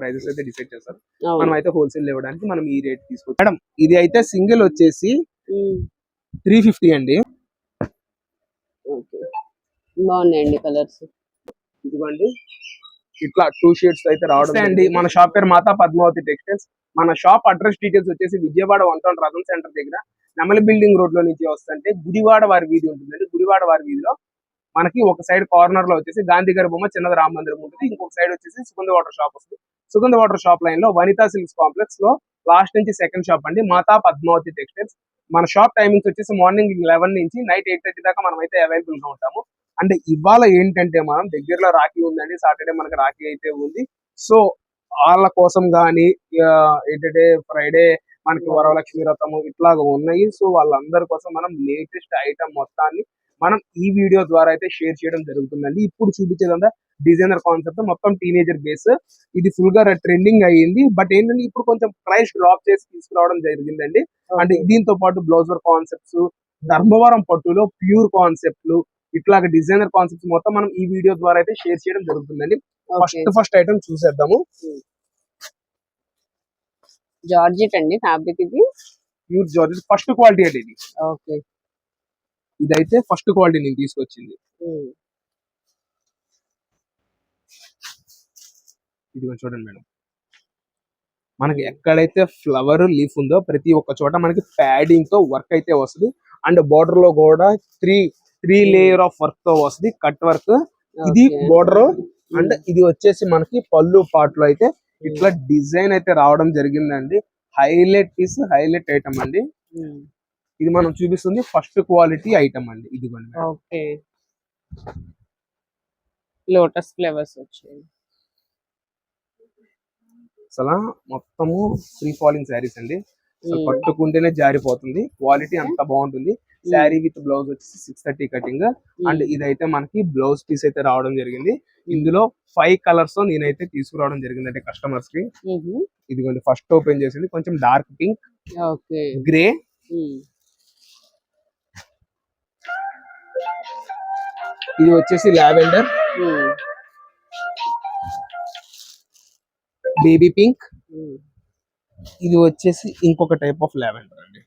Prices అయితే decide చేస్తారు. మనం అయితే హోల్సేల్ ఇవ్వడానికి మనం ఈ రేట్ తీసుకోవచ్చు మేడం ఇది అయితే సింగిల్ వచ్చేసి త్రీ ఫిఫ్టీ అండి. ఓకే. బాగున్నాయండి కలర్స్ ఇదిగోండి. ఇట్లా టూ షేడ్స్ అయితే రావడం అండి. మన షాప్ పేరు మాతా పద్మావతి టెక్స్టైల్స్ మన షాప్ అడ్రస్ డీటెయిల్స్ వచ్చేసి Vijayawada one town Ratham centre దగ్గర. నెమలి బిల్డింగ్ రోడ్లో నుంచి వస్తుంటే గుడివాడ వారి వీధి ఉంటుందండి. గుడివాడ వారి వీధిలో మనకి ఒక సైడ్ కార్నర్లో వచ్చేసి గాంధీ గారి బొమ్మ చిన్నది రామ మందిరం ఉంటుంది. ఇంకొక సైడ్ వచ్చేసి సుగంధ వాటర్ షాప్ వస్తుంది. సుగంధ వాటర్ షాప్ లైన్లో వనితా సిల్క్స్ కాంప్లెక్స్లో లాస్ట్ నుంచి సెకండ్ షాప్ అండి. మాతా పద్మావతి టెక్స్టైల్స్ మన షాప్ టైమింగ్స్ వచ్చేసి మార్నింగ్ లెవెన్ నుంచి నైట్ ఎయిట్ థర్టీ దాకా మనం అయితే అవైలబుల్గా ఉంటాము. అంటే ఇవాళ ఏంటంటే మనం దగ్గరలో రాఖీ ఉందండి. సాటర్డే మనకి రాఖీ అయితే ఉంది. సో వాళ్ళ కోసం కానీ ఏంటంటే ఫ్రైడే మనకి వరలక్ష్మి వ్రతము ఇట్లాగా ఉన్నాయి. సో వాళ్ళందరి కోసం మనం లేటెస్ట్ ఐటమ్ మొత్తాన్ని మనం ఈ వీడియో ద్వారా అయితే షేర్ చేయడం జరుగుతుందండి. ఇప్పుడు చూపించేదంతా డిజైనర్ కాన్సెప్ట్ మొత్తం టీనేజర్ బేస్ ఇది ఫుల్గా ట్రెండింగ్ అయ్యింది. బట్ ఏంటంటే ఇప్పుడు కొంచెం ప్రైస్ డ్రాప్ చేసి తీసుకురావడం జరిగిందండి. అంటే దీంతో పాటు బ్లౌజర్ కాన్సెప్ట్స్ ధర్మవరం పట్టులో ప్యూర్ కాన్సెప్ట్లు ఇట్లాగ డిజైనర్ కాన్సెప్ట్స్ మొత్తం మనం ఈ వీడియో ద్వారా అయితే షేర్ చేయడం జరుగుతుందండి. ఫస్ట్ ఫస్ట్ ఐటమ్ చూసేద్దాము. జార్జెట్ అండి ఫ్యాబ్రిక్ ఇది. ప్యూర్ జార్జెట్ ఫస్ట్ క్వాలిటీ అండి ఇది. ఓకే ఇదైతే ఫస్ట్ క్వాలిటీ నేను తీసుకొచ్చింది. ఇది చూడండి మేడం. మనకి ఎక్కడైతే ఫ్లవర్ లీఫ్ ఉందో ప్రతి ఒక్క చోట మనకి ప్యాడింగ్తో వర్క్ అయితే వస్తుంది. అండ్ బార్డర్లో కూడా త్రీ త్రీ లేయర్ ఆఫ్ వర్క్తో వస్తుంది. కట్ వర్క్ ఇది. బోర్డర్ అండ్ ఇది వచ్చేసి మనకి పళ్ళు పార్ట్లో అయితే ఇట్లా డిజైన్ అయితే రావడం జరిగిందండి. హైలైట్ పీస్ హైలైట్ ఐటమ్ అండి. ఇది మనం చూపిస్తుంది ఫస్ట్ క్వాలిటీ ఐటమ్ అండి. ఇది ఓకే. లోటస్ ఫ్లేవర్స్ వచ్చాయి. అసలు మొత్తము ఫ్రీ ఫాలింగ్ శారీస్ అండి. పట్టుకుంటేనే జారిపోతుంది. క్వాలిటీ అంత బాగుంటుంది. శారీ విత్ బ్లౌజ్ వచ్చేసి సిక్స్ థర్టీ కటింగ్. అండ్ ఇదైతే మనకి బ్లౌజ్ పీస్ అయితే రావడం జరిగింది. ఇందులో ఫైవ్ కలర్స్ నేనైతే తీసుకురావడం జరిగింది అంటే కస్టమర్స్కి ఇదిగోండి ఫస్ట్ ఓపెన్ చేసింది. కొంచెం డార్క్ పింక్ గ్రే ఇది వచ్చేసి లావెండర్. Baby pink. ఇది వచ్చేసి ఇంకొక టైప్ ఆఫ్ లావెండర్ అండి.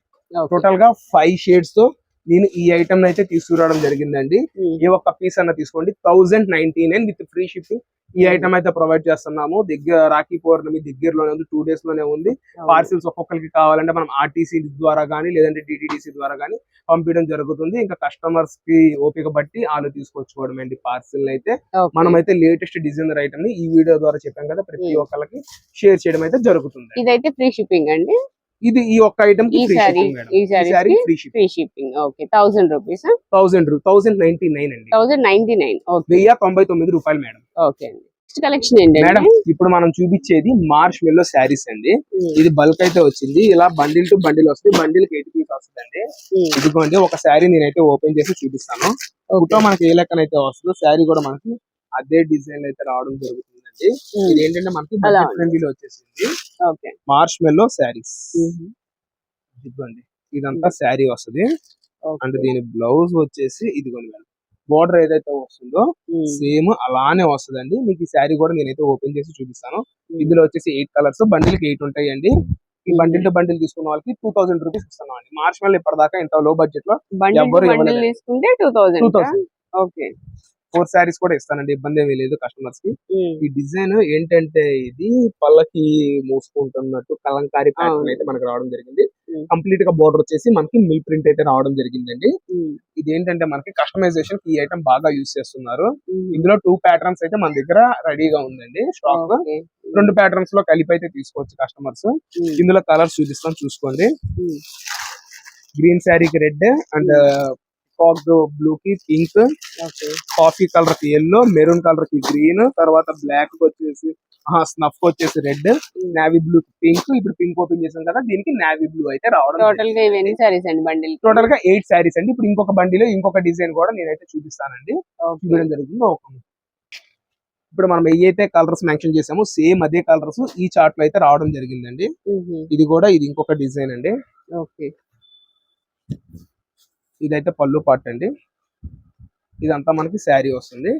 టోటల్గా ఫైవ్ షేడ్స్తో నేను ఈ ఐటమ్ అయితే తీసుకురావడం జరిగిందండి. ఏ ఒక్క పీస్ అన్న తీసుకోండి. Thousand ninety nine with free shipping ఈ ఐటమ్ అయితే ప్రొవైడ్ చేస్తున్నాము. దగ్గర రాఖీ పౌర్ణమి దగ్గరలోనే ఉంది. టూ డేస్లోనే ఉంది. పార్సిల్స్ ఒక్కొక్కరికి కావాలంటే మనం ఆర్టీసీ ద్వారా కానీ లేదంటే డిటిడిసి ద్వారా కానీ పంపించడం జరుగుతుంది. ఇంకా కస్టమర్స్కి ఓపిక బట్టి వాళ్ళు తీసుకొచ్చుకోవడం అండి పార్సిల్ అయితే. మనం అయితే లేటెస్ట్ డిజైనర్ ఐటమ్ని ఈ వీడియో ద్వారా చెప్పాం కదా ప్రతి. ఒక్కరికి షేర్ చేయడం అయితే జరుగుతుంది. ఇదైతే ఫ్రీ షిప్పింగ్ అండి? ఇది ఈ ఒక్క ఐటమ్కి ఫ్రీ సారీ షిప్పింగ్ మేడం ఈ sari sari free shipping free shipping okay thousand rupees thousand thousand ninety nine అండి. థౌసండ్ నైన్టీ నైన్ ఓకే వెయ్యి తొంభై తొమ్మిది రూపాయలు మేడం ఓకే అండి. నెక్స్ట్ కలెక్షన్ ఏంటండి మేడం ఇప్పుడు మనం చూపించేది మార్చ్ మెల్లో శారీస్ అండి. ఉమ్, ఇది బల్క్ అయితే వచ్చింది. ఇలా బండిల్ టు బండిల్ వస్తుంది బండిల్కి ఎయిట్ పీస్ వస్తుందండి. ఉమ్, ఇదిగోండి ఒక శారీ నేనైతే ఓపెన్ చేసి చూపిస్తాను. ఫోటో మనకి ఏ లెక్కన అయితే వస్తుందో శారీ కూడా మనకి అదే డిజైన్ అయితే రావడం జరుగుతుందండి ఉమ్, ఇది ఏంటంటే మనకి ఫ్రెండ్లీలో వచ్చేసింది. మార్చ్ మెల్లో శారీస్ ఇదిగోండి. ఇదంతా శారీ వస్తుంది. అంటే దీని బ్లౌజ్ వచ్చేసి ఇదిగోండి మేడం. బోర్డర్ ఏదైతే వస్తుందో సేమ్ అలానే వస్తుందండి. మీకు ఈ శారీ కూడా నేనైతే ఓపెన్ చేసి చూపిస్తాను. ఇందులో వచ్చేసి ఎయిట్ కలర్స్ బండిల్కి ఎయిట్ ఉంటాయండి. ఈ Hmm. బండిల్ టు బండిల్ తీసుకున్న వాళ్ళకి టూ థౌసండ్ రూపీస్ ఇస్తున్నాం అండి మార్చ్ నెల ఇప్పటిదాకా ఇంత లో బడ్జెట్లో thousand two thousand okay. Four saris కూడా ఇస్తానండి ఇబ్బంది ఏమీ లేదు కస్టమర్స్కి. ఈ డిజైన్ ఏంటంటే ఇది పళ్ళకి మూసుకుంటున్నట్టు కలంకారీ ప్యాటర్న్. అయితే మనకి రావడం జరిగింది. కంప్లీట్గా బోర్డర్ వచ్చేసి మనకి మిల్ ప్రింట్ అయితే రావడం జరిగిందండి. ఇది ఏంటంటే మనకి కస్టమైజేషన్ ఈ ఐటమ్ బాగా యూస్ చేస్తున్నారు. ఇందులో టూ ప్యాటర్న్స్ అయితే మన దగ్గర రెడీగా ఉందండి స్టాక్. రెండు ప్యాటర్న్స్లో కలిపి అయితే తీసుకోవచ్చు కస్టమర్స్ ఇందులో కలర్స్ చూపిస్తాం చూసుకోండి. గ్రీన్ శారీకి రెడ్ అండ్ కాక్ బ్లూ కి పింక్. కాఫీ కలర్కి ఎల్లో మెరూన్ కలర్కి గ్రీన్ తర్వాత బ్లాక్ వచ్చేసి స్నఫ్ వచ్చేసి రెడ్ నావీ బ్లూ పింక్ ఇప్పుడు పింక్ ఓపెన్ చేసాం కదా దీనికి నావీ బ్లూ అయితే రావడం టోటల్గా ఇవన్నీ సారీస్ అండి బండిల్ టోటల్గా ఎయిట్ శారీస్ అండి. ఇప్పుడు ఇంకొక బండిలో ఇంకొక డిజైన్ కూడా నేనైతే చూపిస్తానండి. చూపించడం జరుగుతుంది. ఒక ఇప్పుడు మనం ఏవైతే కలర్స్ మెన్షన్ చేసామో సేమ్ అదే కలర్స్ ఈ చార్ట్లో అయితే రావడం జరిగిందండి. ఇది కూడా ఇది ఇంకొక డిజైన్ అండి. ఓకే ఇదైతే పళ్ళు పార్ట్ అండి. ఇదంతా మనకి శారీ వస్తుంది.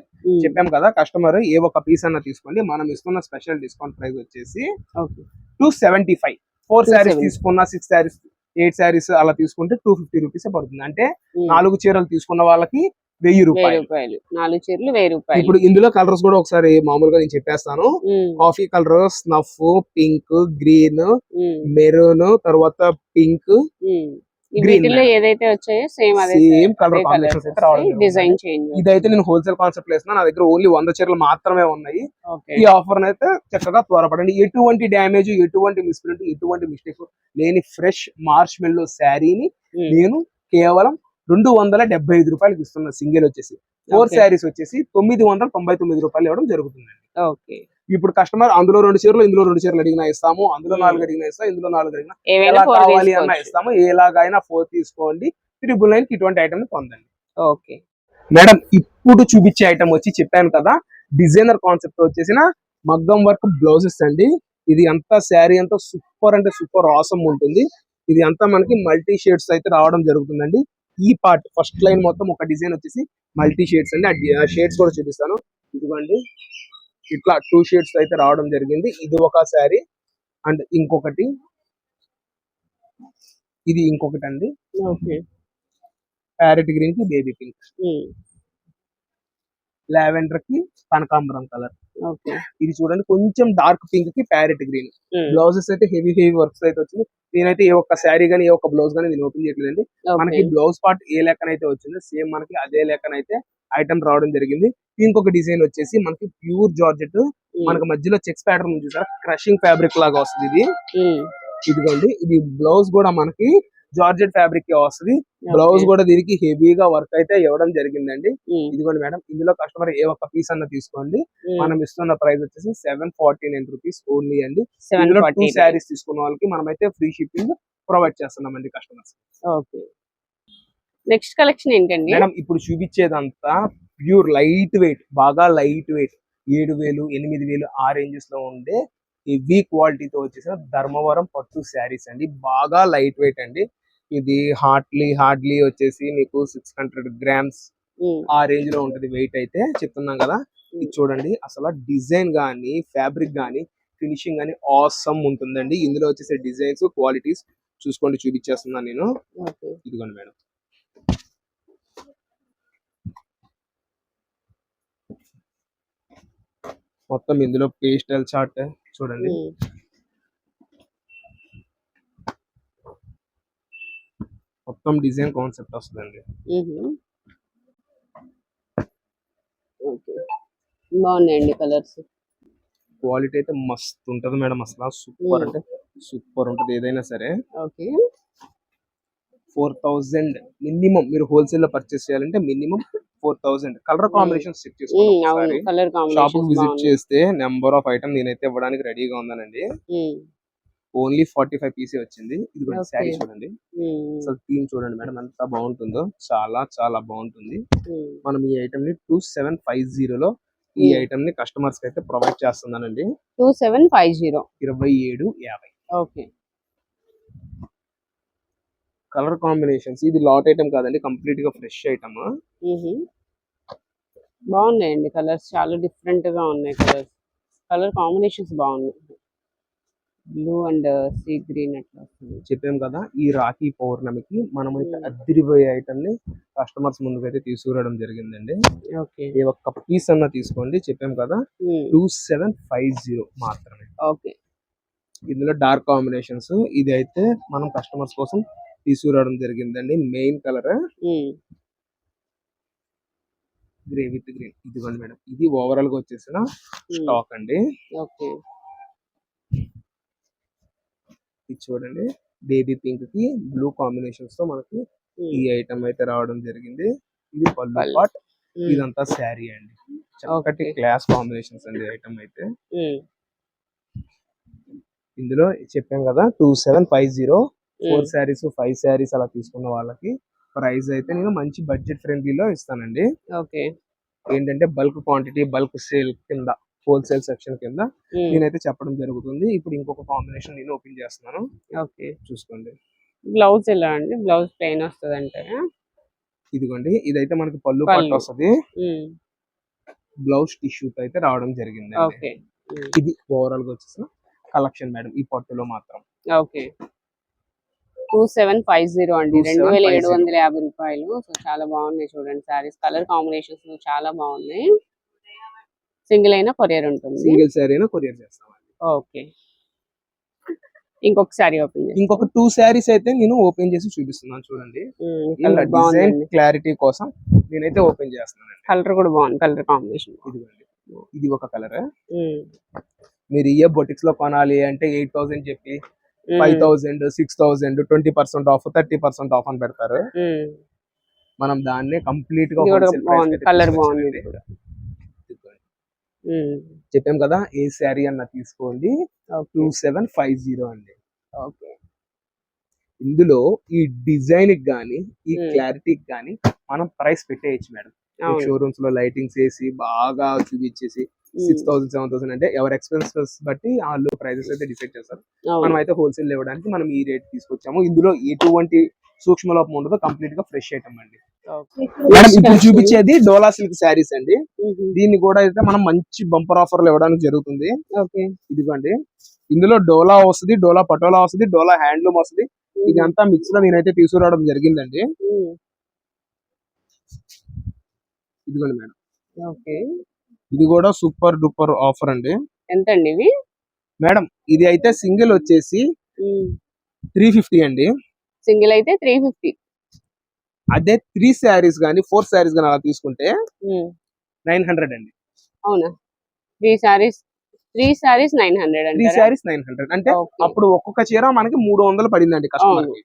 చెప్పాం కదా కస్టమర్ ఏ ఒక్క పీస్ అన్న తీసుకోండి. మనం ఇస్తున్న స్పెషల్ డిస్కౌంట్ ప్రైస్ వచ్చేసి two seventy five. Four saris 270. తీసుకున్న సిక్స్ శారీస్ ఎయిట్ శారీస్ అలా తీసుకుంటే టూ ఫిఫ్టీ రూపీస్ పడుతుంది. అంటే నాలుగు చీరలు తీసుకున్న వాళ్ళకి వెయ్యి రూపాయలు. నాలుగు చీరలు వెయ్యి రూపాయలు. ఇప్పుడు ఇందులో కలర్స్ కూడా ఒకసారి మామూలుగా నేను చెప్పేస్తాను. Coffee colour snuff pink green maroon తర్వాత పింక్ వీటిల్లో ఏదైతే వచ్చాయో సేమ్ అదే సేమ్ కలర్ కాంబినేషన్స్ అయితే రావడం డిజైన్. చేంజ్ ఇదైతే నేను హోల్సేల్ కాన్సెప్ట్ వేస్తున్నా. నా దగ్గర ఓన్లీ వంద చీరలు మాత్రమే ఉన్నాయి. ఈ ఆఫర్ అయితే చక్కగా త్వరపడండి. ఎటువంటి డ్యామేజ్ ఎటువంటి మిస్ప్రింట్ ఎటువంటి మిస్టేక్ లేని ఫ్రెష్ మార్చ్ మెల్లో శారీని ఉమ్, నేను కేవలం రెండు వందల డెబ్బై ఐదు రూపాయలకి ఇస్తున్నా. సింగిల్ వచ్చేసి. ఫోర్. శారీస్ వచ్చేసి తొమ్మిది వందల తొంభై తొమ్మిది రూపాయలు ఇవ్వడం జరుగుతుంది ఓకే ఇప్పుడు కస్టమర్ అందులో రెండు చీరలు ఇందులో రెండు చీరలు అడిగినా ఇస్తాము. అందులో Hmm. నాలుగు అడిగినా ఇస్తాం ఇందులో నాలుగు అడిగినా. ఎలా కావాలి అన్న ఇస్తాము. ఎలాగైనా ఫోర్ తీసుకోండి. త్రిబుల్ నైన్ ఇటువంటి ఐటమ్ పొందండి. ఓకే మేడం ఇప్పుడు చూపించే ఐటమ్ వచ్చి చెప్పాను కదా. డిజైనర్ కాన్సెప్ట్ వచ్చేసిన మగ్గం వర్క్ బ్లౌజెస్ అండి. ఇది అంతా శారీ అంతా సూపర్ అంటే సూపర్ ఆసమ్ ఉంటుంది. ఇది అంతా మనకి మల్టీ షేడ్స్ అయితే రావడం జరుగుతుందండి. ఈ పార్ట్ ఫస్ట్ లైన్ మొత్తం ఒక డిజైన్ వచ్చేసి మల్టీ షేడ్స్ అండి. ఆ షేడ్స్ కూడా చూపిస్తాను. ఇదిగోండి. ఇట్లా టూ షేడ్స్ అయితే రావడం జరిగింది. ఇది ఒక శారీ అండ్ ఇంకొకటి ఇది ఇంకొకటి అండి ఓకే. ప్యారెట్ గ్రీన్కి బేబీ పింక్ లావెండర్కి కనకాంబరం కలర్. ఇది చూడండి కొంచెం డార్క్ పింక్కి ప్యారెట్ గ్రీన్. బ్లౌజెస్ అయితే హెవీ హెవీ వర్క్స్ అయితే వచ్చింది. నేనైతే ఏ ఒక్క శారీ గానీ ఏ ఒక్క బ్లౌజ్ గానీ నేను ఓపెన్ చేయట్లేదండి. మనకి బ్లౌజ్ పార్ట్ ఏ లెక్కనైతే వచ్చిందో సేమ్ మనకి అదే లెక్కనైతే ఐటమ్ రావడం జరిగింది. ఇంకొక డిజైన్ వచ్చేసి మనకి ప్యూర్ జార్జెట్. మనకి మధ్యలో చెక్స్ ప్యాటర్న్ చూసారా? క్రషింగ్ ఫ్యాబ్రిక్ లాగా వస్తుంది ఇది. ఇదిగోండి ఇది బ్లౌజ్ కూడా మనకి జార్జెట్ ఫ్యాబ్రిక్ వస్తుంది. బ్లౌజ్ కూడా దీనికి హెవీగా వర్క్ అయితే ఇవ్వడం జరిగిందండి. ఇదిగోండి మేడం ఇందులో కస్టమర్ ఏ ఒక్క పీస్ అన్న తీసుకోండి. మనం ఇస్తున్న ప్రైస్ వచ్చేసి seven forty nine rupees only అండి. 740. ఇందులో టూ శారీస్ తీసుకున్న వాళ్ళకి మనం అయితే ఫ్రీ షిప్పింగ్ ప్రొవైడ్ చేస్తున్నాం అండి కస్టమర్స్. ఓకే. నెక్స్ట్ కలెక్షన్ ఏంటండి? మేడం ఇప్పుడు చూపించేదంతా ప్యూర్ లైట్ వెయిట్ బాగా లైట్ వెయిట్. ఏడు వేలు ఎనిమిది వేలు ఆ రేంజెస్లో ఉండే హెవీ క్వాలిటీతో వచ్చేసిన ధర్మవరం పట్టు శారీస్ అండి. బాగా లైట్ వెయిట్ అండి. ఇది హార్డ్లీ హార్డ్లీ వచ్చేసి మీకు సిక్స్ హండ్రెడ్ గ్రామ్స్ ఆ రేంజ్లో ఉంటది వెయిట్ అయితే చెప్తున్నాం కదా. ఇది చూడండి అసలు డిజైన్ గానీ ఫ్యాబ్రిక్ గానీ ఫినిషింగ్ గానీ ఆసమ్ ఉంటుందండి. ఇందులో వచ్చేసే డిజైన్స్ క్వాలిటీస్ చూసుకోండి చూపించేస్తున్నాను నేను. ఇదిగోండి మేడం. మొత్తం ఇందులో పేస్టల్ చార్ట్ చూడండి. మొత్తం డిజైన్ కాన్సెప్ట్ వస్తుందండి. బాగున్నాయండి కలర్స్. క్వాలిటీ అయితే మస్తు ఉంటది మేడం అసలు. సూపర్. అంటే సూపర్ ఉంటది ఏదైనా సరే. ఓకే. ఫోర్ థౌజండ్ మినిమం మీరు హోల్సేల్లో పర్చేస్ చేయాలంటే minimum four thousand colour combination అవును చేసుకోండి షాప్ విజిట్ చేస్తే నెంబర్ ఆఫ్ ఐటమ్ నేనైతే ఇవ్వడానికి రెడీగా ఉన్నానండి. ఓన్లీ ఫార్టీ ఫైవ్ పీసీ వచ్చింది. ఇది కూడా. శారీ చూడండి. అసలు థీమ్ చూడండి మేడం ఎంత బాగుంటుందో. చాలా చాలా బాగుంటుంది. మనం ఈ ఐటమ్ని టూ సెవెన్ ఫైవ్ జీరోలో ఈ. ఐటమ్ని కస్టమర్స్కి అయితే ప్రొవైడ్ చేస్తున్నానండి. టూ సెవెన్ ఫైవ్ జీరో ఇరవై ఏడు యాభై. ఓకే. కలర్ కాంబినేషన్స్ ఇది లాట్ ఐటమ్ కాదండి కంప్లీట్గా ఫ్రెష్ ఐటమ్. బాగున్నాయండి కలర్స్ చాలా డిఫరెంట్గా ఉన్నాయి కలర్స్ కలర్ కాంబినేషన్స్ బాగున్నాయి. బ్లూ అండ్ సీ గ్రీన్ అట్లా వస్తుంది. చెప్పాం కదా ఈ రాఖీ పౌర్ణమికి మనమైతే Hmm. అద్దరిపోయే ఐటమ్ని కస్టమర్స్ ముందుకైతే తీసుకురావడం జరిగిందండి. ఓకే. ఏ ఒక్క పీస్ అన్న తీసుకోండి చెప్పాం కదా టూ సెవెన్ ఫైవ్ జీరో మాత్రమే. ఓకే. ఇందులో డార్క్ కాంబినేషన్స్ ఇది అయితే మనం కస్టమర్స్ కోసం తీసుకురావడం జరిగిందండి. Main colour grey with green ఇదిగోండి మేడం ఇది ఓవరాల్గా వచ్చేసిన స్టాక్ అండి. ఓకే. ఇది చూడండి. బేబీ పింక్కి బ్లూ కాంబినేషన్స్తో మనకి ఈ ఐటమ్ అయితే రావడం జరిగింది. ఇది పళ్ళు. పాట్ ఇదంతా శారీ అండి. Okay. క్లాస్ కాంబినేషన్స్ అండి ఐటమ్ అయితే. ఇందులో చెప్పాం కదా two seven five zero four saris five saris అలా తీసుకున్న వాళ్ళకి ప్రైస్ అయితే నేను మంచి బడ్జెట్ ఫ్రెండ్లీలో ఇస్తానండి. ఓకే. ఏంటంటే బల్క్ క్వాంటిటీ బల్క్ సేల్ కింద. హోల్సేల్ సెక్షన్ కింద నేనైతే చెప్పడం జరుగుతుంది. ఇప్పుడు ఇంకొక కాంబినేషన్ నేను ఓపెన్ చేస్తున్నాను. ఓకే. చూసుకోండి. బ్లౌజ్ ఎలా అండి? బ్లౌజ్ ప్లెయిన్ వస్తుంది అంటే ఇదిగోండి ఇదైతే మనకి పళ్ళు పళ్ళు. పట్టు వస్తుంది. బ్లౌజ్ టిష్యూ అయితే రావడం జరిగింది ఓకే. ఇది ఓవరాల్గా వచ్చేసిన కలెక్షన్ మేడం ఈ పట్టులో మాత్రం. Okay. Two seven five zero అండి. రెండు వేల ఏడు 2750. వందల యాభై రూపాయలు. సో చాలా బాగున్నాయి చూడండి సారీస్. కలర్ కాంబినేషన్స్ చాలా బాగున్నాయి. సింగిల్ అయినా కొరియర్ ఉంటుంది. సింగిల్ శారీ కొరియర్ చేస్తాం ఓకే. ఇంకొక సారీ ఓపెన్ ఇంకొక టూ శారీస్ అయితే నేను ఓపెన్ చేసి చూపిస్తున్నాను చూడండి. డిజైన్ క్లారిటీ కోసం నేనైతే ఓపెన్ చేస్తున్నానండి. కలర్ కూడా బాగుంది కలర్ కాంబినేషన్. ఇదిగోండి. ఇది ఒక కలర్. మీరు ఏ బొటిక్స్లో కొనాలి అంటే ఎయిట్ థౌసండ్ చెప్పి five thousand six thousand twenty percent off thirty percent off అని పెడతారు. మనం దాన్ని కంప్లీట్గా కలర్. బాగుంది ఇది కూడా ఇదిగోండి. ఉమ్, చెప్పాం కదా ఏ శారీ అన్న తీసుకోండి. టూ సెవెన్ ఫైవ్ జీరో అండి. ఓకే. ఇందులో ఈ డిజైన్కి గానీ ఈ. క్లారిటీకి గానీ మనం ప్రైస్ పెట్టేయచ్చు మేడం. షోరూమ్స్లో లైటింగ్స్ వేసి బాగా చూపించేసి సిక్స్ థౌసండ్ సెవెన్ థౌసండ్ అంటే ఎవరి ఎక్స్పెన్సెస్ బట్టి వాళ్ళు ప్రైజెస్ అయితే డిసైడ్ చేస్తారు. మనం అయితే హోల్సేల్ ఇవ్వడానికి మనం ఈ రేట్ తీసుకొచ్చాము. ఇందులో ఎటువంటి సూక్ష్మ లోపం ఉండదు. కంప్లీట్గా ఫ్రెష్ ఐటమ్ అండి. మేడం ఇప్పుడు చూపించేది డోలా సిల్క్ శారీస్ అండి. దీన్ని కూడా అయితే మనం మంచి బంపర్ ఆఫర్లు ఇవ్వడానికి జరుగుతుంది. ఓకే. ఇదిగోండి. ఇందులో డోలా వస్తుంది డోలా పటోలా వస్తుంది డోలా హ్యాండ్లూమ్ వస్తుంది. ఇది అంతా మిక్స్లో నేనైతే తీసుకురావడం జరిగిందండి. ఇదిగోండి మేడం. ఓకే. ఇది కూడా సూపర్ డూపర్ ఆఫర్ అండి. ఎంత అండి ఇవి? మేడం ఇది అయితే సింగిల్ వచ్చేసి త్రీ ఫిఫ్టీ అండి. సింగిల్ అయితే త్రీ ఫిఫ్టీ. అదే త్రీ శారీస్ కానీ ఫోర్ శారీస్ కానీ అలా తీసుకుంటే నైన్ హండ్రెడ్ అండి. అవునా? Three saris three saris nine hundred three saris nine hundred అంటే అప్పుడు ఒక్కొక్క చీర మనకి మూడు వందలు పడిందండి కస్టమర్కి.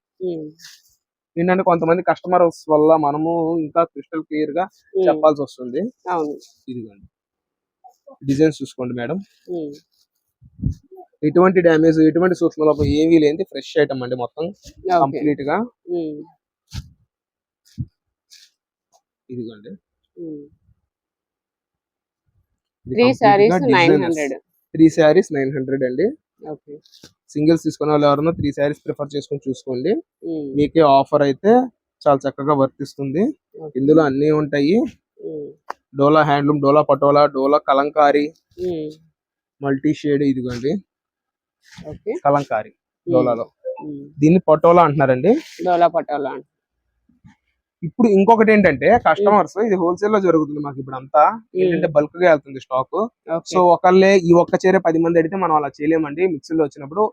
ఏంటంటే కొంతమంది కస్టమర్స్ వల్ల మనము ఇంకా క్రిస్టల్ క్లియర్గా చెప్పాల్సి వస్తుంది. ఇదిగోండి. డిజైన్స్ చూసుకోండి మేడం. ఎటువంటి డ్యామేజ్ ఎటువంటి సూక్ష్మ లోపం ఏమీ లేని ఫ్రెష్ ఐటమ్ అండి మొత్తం కంప్లీట్గా. ఇదిగోండి. Three saris nine hundred. Three saris nine hundred అండి. ఓకే. సింగిల్స్ తీసుకున్న వాళ్ళు ఎవరన్నా త్రీ శారీస్ ప్రిఫర్ చేసుకొని చూసుకోండి. మీకే ఆఫర్ అయితే చాలా చక్కగా వర్తిస్తుంది. ఇందులో అన్ని ఉంటాయి. Dola handloom dola patola dola kalamkari. Multi shade ఇదిగోండి. కలంకారీ డోలాలో. దీన్ని పటోలా అంటున్నారండి. డోలా పటోలా ఇప్పుడు ఇంకొకటి ఏంటంటే కస్టమర్స్ ఇది హోల్సేల్లో జరుగుతుంది మాకు ఇప్పుడు అంతా. ఏంటంటే బల్క్గా వెళ్తుంది స్టాక్ సో ఒకళ్ళే ఈ ఒక్క చీర పది మంది అడిగితే మనం అలా చేయలేమండి. మిక్సీలో వచ్చినప్పుడు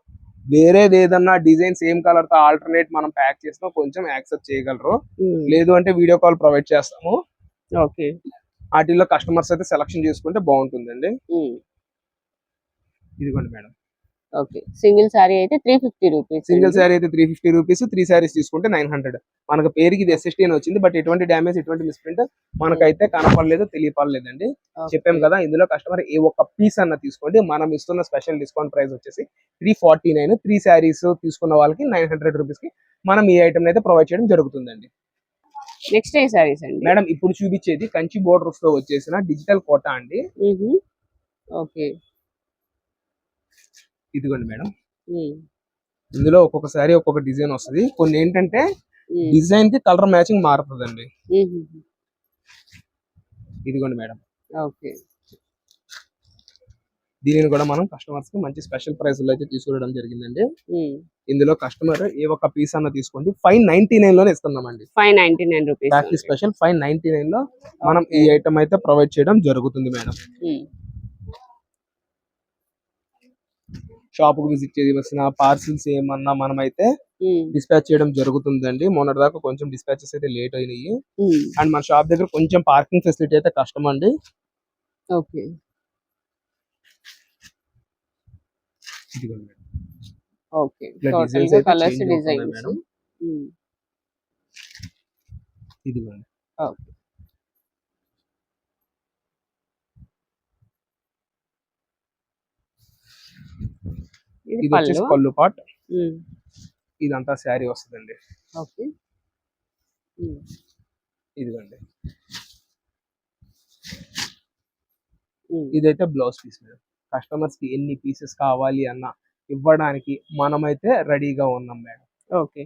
వేరేది ఏదన్నా డిజైన్ సేమ్ కలర్తో ఆల్టర్నేట్ మనం ప్యాక్ చేసినా కొంచెం యాక్సెప్ట్ చేయగలరు. లేదు అంటే వీడియో కాల్ ప్రొవైడ్ చేస్తాము. ఓకే. వాటిల్లో కస్టమర్స్ అయితే సెలక్షన్ చేసుకుంటే బాగుంటుందండి. ఇదిగోండి మేడం. ఓకే. సింగిల్ సారీ అయితే three fifty rupees single sari అయితే three fifty rupees three saris తీసుకుంటే నైన్ హండ్రెడ్. మనకు పేరుకి ఇది ఎస్ఎస్టీ అని వచ్చింది బట్ ఎటువంటి డ్యామేజ్ ఎటువంటి మిస్ప్రింట్ మనకైతే కనపడలేదు తెలియపడలేదండి. చెప్పాం కదా ఇందులో కస్టమర్ ఏ ఒక్క పీస్ అన్న తీసుకోండి. మనం ఇస్తున్న స్పెషల్ డిస్కౌంట్ ప్రైస్ వచ్చేసి three forty nine three saris తీసుకున్న వాళ్ళకి నైన్ హండ్రెడ్ రూపీస్కి మనం ఈ ఐటమ్ అయితే ప్రొవైడ్ చేయడం జరుగుతుందండి. నెక్స్ట్ ఏ సారీస్ అండి? మేడం ఇప్పుడు చూపించేది కంచి బోర్డర్స్తో వచ్చేసిన డిజిటల్ కోటా అండి. ఓకే. ఇదిగోండి మేడం. ఇందులో ఒక్కొక్క శారీ ఒక్కొక్క డిజైన్ వస్తుంది. కొన్ని ఏంటంటే డిజైన్కి కలర్ మ్యాచింగ్ మారుతుందండి. ఇదిగోండి మేడం. ఓకే. దీనిని కూడా మనం కస్టమర్స్కి మంచి స్పెషల్ ప్రైస్లో అయితే తీసుకురావడం జరిగిందండి. ఇందులో కస్టమర్ ఏ ఒక్క పీస్ అన్న తీసుకోండి. ఫైవ్ నైన్టీ నైన్లోనే ఇస్తున్నామండి. Five ninety nine rupees special five ninety నైన్లో మనం ఈ ఐటమ్ అయితే ప్రొవైడ్ చేయడం జరుగుతుంది మేడం. షాప్కు విజిట్ చేయవలసిన పార్సిల్స్ ఏమన్నా మనం అయితే ఉమ్, డిస్పాచ్ చేయడం జరుగుతుందండి. మొన్నటి దాకా కొంచెం డిస్పాచెస్ అయితే లేట్ అయినాయి. అండ్ మన షాప్ దగ్గర కొంచెం పార్కింగ్ ఫెసిలిటీ అయితే కష్టం అండి. ఓకే. Colours designs. ఇదిగోండి. ఓకే. ఇది వచ్చేసి పళ్ళు. పాట్. ఇదంతా శారీ వస్తుందండి. ఓకే. ఇదిగోండి. ఇదైతే బ్లౌజ్ పీస్ మేడం. కస్టమర్స్కి ఎన్ని పీసెస్ కావాలి అన్న ఇవ్వడానికి మనమైతే రెడీగా ఉన్నాం మేడం. ఓకే.